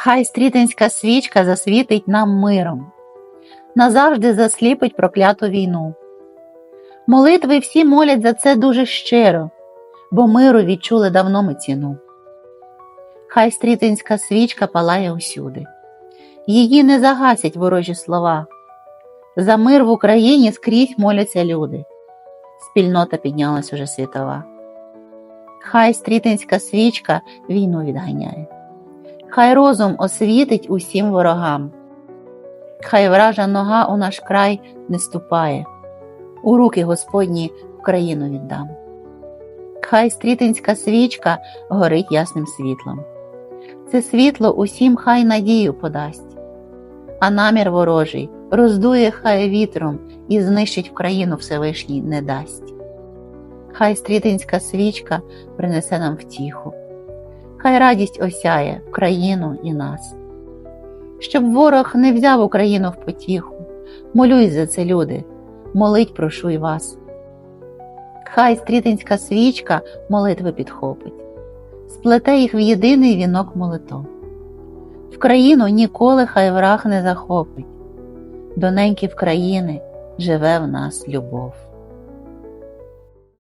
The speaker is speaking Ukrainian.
Хай стрітинська свічка засвітить нам миром, назавжди засліпить прокляту війну. Молитви всі молять за це дуже щиро, бо миру відчули давно ми ціну. Хай стрітинська свічка палає усюди, її не загасять ворожі слова. За мир в Україні скрізь моляться люди. Спільнота піднялась уже світова. Хай стрітинська свічка війну відганяє. Хай розум освітить усім ворогам. Хай вража нога у наш край не ступає. У руки Господні Україну віддам. Хай стрітинська свічка горить ясним світлом. Це світло усім хай надію подасть, а намір ворожий роздує хай вітром і знищить Україну Всевишній не дасть. Хай стрітинська свічка принесе нам втіху, хай радість осяє країну і нас. Щоб ворог не взяв Україну в потіху, молюсь за це, люди, молить прошу й вас. Хай стрітинська свічка молитви підхопить, сплете їх в єдиний вінок молитов. В країну ніколи хай враг не захопить, доненьки в країни живе в нас любов.